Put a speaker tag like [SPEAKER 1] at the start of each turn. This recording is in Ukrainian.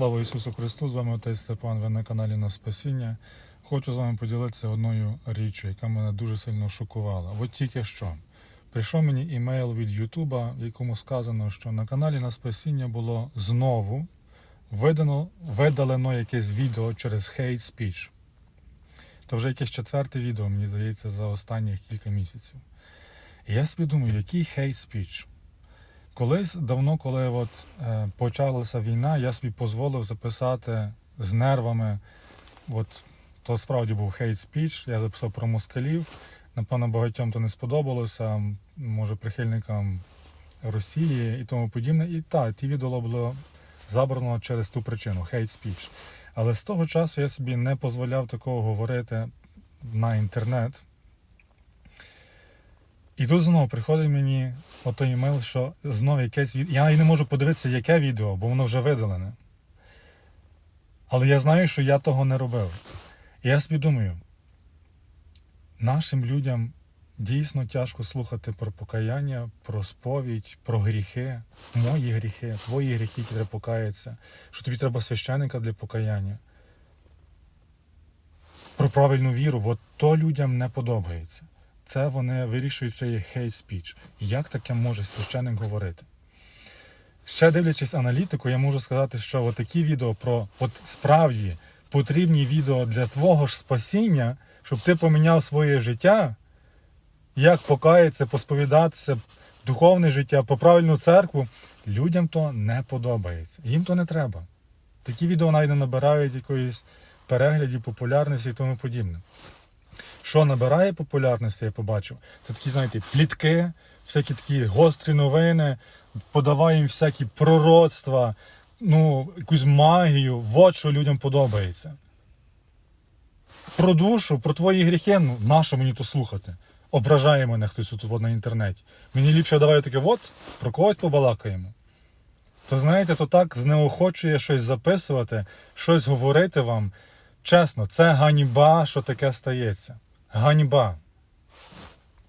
[SPEAKER 1] Слава Ісусу Христу! З вами отець Степан, ви на каналі на Спасіння. Хочу з вами поділитися одною річчю, яка мене дуже сильно шокувала. От тільки що прийшов мені імейл від Ютуба, в якому сказано, що на каналі на Спасіння було знову видано, видалено якесь відео через hate speech. То вже якесь четверте відео, мені здається, за останніх кілька місяців. І я собі який hate speech? Колись давно, коли от, е, почалася війна, я собі дозволив записати з нервами. От, то справді був хейт спіч, я записав про москалів. Напевно, багатьом то не сподобалося, може прихильникам Росії і тому подібне. І так, ті відео було забрано через ту причину хейт спіч. Але з того часу я собі не дозволяв такого говорити на інтернет. І тут знову приходить мені отой емейл, що знову якесь відео. Я і не можу подивитися, яке відео, бо воно вже видалене. Але я знаю, що я того не робив. І я собі думаю, нашим людям дійсно тяжко слухати про покаяння, про сповідь, про гріхи, мої гріхи, твої гріхи, які треба покаятися, що тобі треба священика для покаяння. Про правильну віру, от то людям не подобається це вони вирішують, є hate speech. Як таке може священник говорити? Ще дивлячись аналітику, я можу сказати, що такі відео про от справді потрібні відео для твого ж спасіння, щоб ти поміняв своє життя, як покаятися, посповідатися, духовне життя, по правильну церкву, людям то не подобається. Їм то не треба. Такі відео навіть не набирають якоїсь переглядів, популярності і тому подібне. Що набирає популярності, я побачив, це такі, знаєте, плітки, всякі такі гострі новини, подаваємо всякі пророцтва, ну, якусь магію, от що людям подобається. Про душу, про твої гріхи, ну, нащо мені то слухати? Ображає мене хтось тут на інтернеті. Мені ліпше давай таке, от, про когось побалакаємо. То знаєте, то так знеохочує щось записувати, щось говорити вам. Чесно, це ганьба, що таке стається. Ганьба.